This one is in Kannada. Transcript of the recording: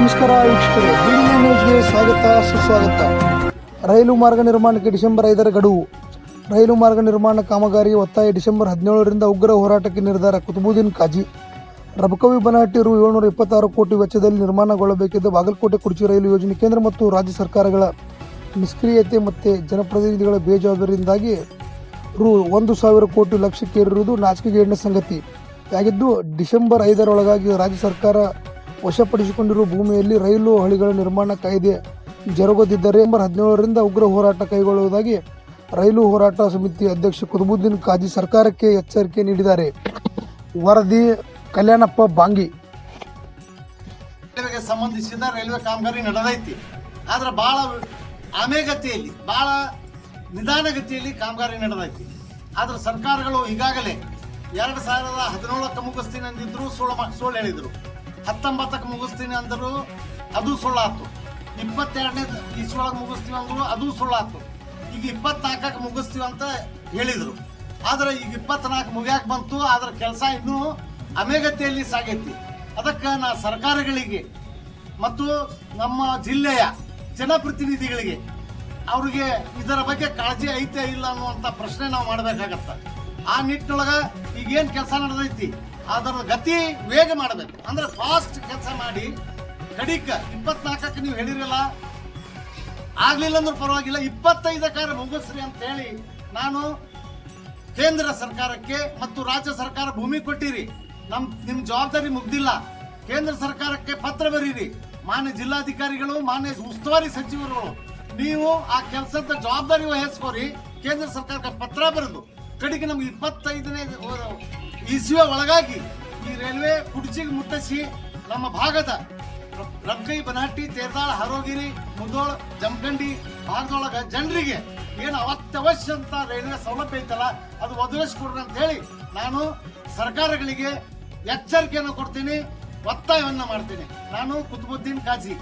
ನಮಸ್ಕಾರ ವೀಕ್ಷಕರು ನ್ಯೂಸ್ಗೆ ಸ್ವಾಗತ, ಸುಸ್ವಾಗತ. ರೈಲು ಮಾರ್ಗ ನಿರ್ಮಾಣಕ್ಕೆ ಡಿಸೆಂಬರ್ ಐದರ ಗಡುವು. ರೈಲು ಮಾರ್ಗ ನಿರ್ಮಾಣ ಕಾಮಗಾರಿ ಒತ್ತಾಯ ಡಿಸೆಂಬರ್ ಹದಿನೇಳರಿಂದ ಉಗ್ರ ಹೋರಾಟಕ್ಕೆ ನಿರ್ಧಾರ ಕುತುಬುದ್ದೀನ್ ಕಾಜಿ ರಬಕವಿ ಬನಹಟ್ಟಿ ರು ಏಳ್ನೂರ ಇಪ್ಪತ್ತಾರು ಕೋಟಿ ವೆಚ್ಚದಲ್ಲಿ ನಿರ್ಮಾಣಗೊಳ್ಳಬೇಕಿದ್ದ ಬಾಗಲಕೋಟೆ ಕುರ್ಚಿ ರೈಲು ಯೋಜನೆ ಕೇಂದ್ರ ಮತ್ತು ರಾಜ್ಯ ಸರ್ಕಾರಗಳ ನಿಷ್ಕ್ರಿಯತೆ ಮತ್ತು ಜನಪ್ರತಿನಿಧಿಗಳ ಬೇಜವಾಬ್ದಾರಿಯಿಂದಾಗಿ ರು ಒಂದು ಸಾವಿರ ಕೋಟಿ ಲಕ್ಷಕ್ಕೇರಿರುವುದು ನಾಚಿಕೆಗೇಡಿನ ಸಂಗತಿ. ಆಗಿದ್ದು ಡಿಸೆಂಬರ್ ಐದರೊಳಗಾಗಿ ರಾಜ್ಯ ಸರ್ಕಾರ ವಶಪಡಿಸಿಕೊಂಡಿರುವ ಭೂಮಿಯಲ್ಲಿ ರೈಲು ಹಳಿಗಳ ನಿರ್ಮಾಣ ಕಾಯ್ದೆ ಜರುಗದಿದ್ದರೆ ಡಿಸೆಂಬರ್ ಹದಿನೇಳರಿಂದ ಉಗ್ರ ಹೋರಾಟ ಕೈಗೊಳ್ಳುವುದಾಗಿ ರೈಲು ಹೋರಾಟ ಸಮಿತಿ ಅಧ್ಯಕ್ಷ ಕುತುಬುದ್ದೀನ್ ಖಾಜಿ ಸರ್ಕಾರಕ್ಕೆ ಎಚ್ಚರಿಕೆ ನೀಡಿದ್ದಾರೆ. ವರದಿ ಕಲ್ಯಾಣಪ್ಪ ಬಾಂಗಿ. ಸಂಬಂಧಿಸಿದ ರೈಲ್ವೆ ಕಾಮಗಾರಿ ನಡೆದೈತಿ. ಆದ್ರೆ ಬಹಳ ಅಮೇಗತಿಯಲ್ಲಿ ಬಹಳ ನಿಧಾನಗತಿಯಲ್ಲಿ ಕಾಮಗಾರಿ ನಡೆದೈತಿ. ಆದ್ರೆ ಸರ್ಕಾರಗಳು ಈಗಾಗಲೇ ಎರಡು ಸಾವಿರದ ಹದಿನೇಳಕ್ಕೆ ಮುಗಿಸ್ತೀನಿ ಅಂದಿದ್ರು ಸುಳ್ಳು ಸುಳ್ಳು ಹೇಳಿದ್ರು. ಹತ್ತೊಂಬತ್ತಕ್ಕೆ ಮುಗಿಸ್ತೀನಿ ಅಂದರು, ಅದು ಸುಳ್ಳಾತು. ಇಪ್ಪತ್ತೆರಡನೇ ಇಸ್ರೊಳಗೆ ಮುಗಿಸ್ತೀವಿ ಅಂದರು, ಅದು ಸುಳ್ಳಾತು. ಈಗ ಇಪ್ಪತ್ನಾಲ್ಕಕ್ಕೆ ಮುಗಿಸ್ತೀವಿ ಅಂತ ಹೇಳಿದರು. ಆದರೆ ಈಗ ಇಪ್ಪತ್ನಾಲ್ಕು ಮುಗಿಯಾಕ ಬಂತು, ಆದರೆ ಕೆಲಸ ಇನ್ನೂ ಅಮೇಗತೆಯಲ್ಲಿ ಸಾಗೈತಿ. ಅದಕ್ಕೆ ನಾ ಸರ್ಕಾರಗಳಿಗೆ ಮತ್ತು ನಮ್ಮ ಜಿಲ್ಲೆಯ ಜನಪ್ರತಿನಿಧಿಗಳಿಗೆ ಅವ್ರಿಗೆ ಇದರ ಬಗ್ಗೆ ಕಾಳಜಿ ಐತೆ ಇಲ್ಲ ಅನ್ನುವಂಥ ಪ್ರಶ್ನೆ ನಾವು ಮಾಡಬೇಕಾಗತ್ತ. ಆ ನಿಟ್ಟಿನೊಳಗೆ ಈಗೇನು ಕೆಲಸ ನಡೆದೈತಿ? ಅದರ ಗತಿ ವೇಗ ಮಾಡಬೇಕು. ಅಂದ್ರೆ ಫಾಸ್ಟ್ ಕೆಲಸ ಮಾಡಿ, ಕಡಿಕ ಇಪ್ಪತ್ನಾಲ್ಕಕ್ಕೆ ನೀವು ಹೇಳಿರಲ್ಲ, ಆಗ್ಲಿಲ್ಲ ಅಂದ್ರೆ ಪರವಾಗಿಲ್ಲ ಇಪ್ಪತ್ತೈದಕ್ಕಾರ ಮುಗಿಸ್ರಿ ಅಂತ ಹೇಳಿ ನಾನು ಕೇಂದ್ರ ಸರ್ಕಾರಕ್ಕೆ ಮತ್ತು ರಾಜ್ಯ ಸರ್ಕಾರ ಭೂಮಿ ಕೊಟ್ಟಿರಿ. ನಮ್, ನಿಮ್ ಜವಾಬ್ದಾರಿ ಮುಗ್ದಿಲ್ಲ. ಕೇಂದ್ರ ಸರ್ಕಾರಕ್ಕೆ ಪತ್ರ ಬರೀರಿ. ಮಾನ್ಯ ಜಿಲ್ಲಾಧಿಕಾರಿಗಳು, ಮಾನ್ಯ ಉಸ್ತುವಾರಿ ಸಚಿವರುಗಳು, ನೀವು ಆ ಕೆಲಸದ ಜವಾಬ್ದಾರಿ ವಹಿಸ್ಕೋರಿ. ಕೇಂದ್ರ ಸರ್ಕಾರಕ್ಕೆ ಪತ್ರ ಬರೆದು. ಕಡೆಗೆ ನಮ್ಗೆ ಇಪ್ಪತ್ತೈದನೇ ಇಸುವೆ ಒಳಗಾಗಿ ಈ ರೈಲ್ವೆ ಕುಡ್ಚಿಗೆ ಮುಟ್ಟಿಸಿ ನಮ್ಮ ಭಾಗದ ರಬ್ಕೈ ಬನಹಟ್ಟಿ ತೇರ್ದಾಳ, ಹರೋಗಿರಿ, ಮುದೋಳ್, ಜಮಖಂಡಿ ಭಾಗದೊಳಗ ಜನರಿಗೆ ಏನು ಅವತ್ಯವಶ್ಯ ಅಂತ ರೈಲ್ವೆ ಸೌಲಭ್ಯ ಐತಲ್ಲ, ಅದು ಒದಗಿಸ್ಕೊಡ್ರಿ ಅಂತ ಹೇಳಿ ನಾನು ಸರ್ಕಾರಗಳಿಗೆ ಎಚ್ಚರಿಕೆಯನ್ನು ಕೊಡ್ತೀನಿ, ಒತ್ತಾಯವನ್ನು ಮಾಡ್ತೀನಿ. ನಾನು ಕುತುಬುದ್ದೀನ್ ಕಾಜಿ.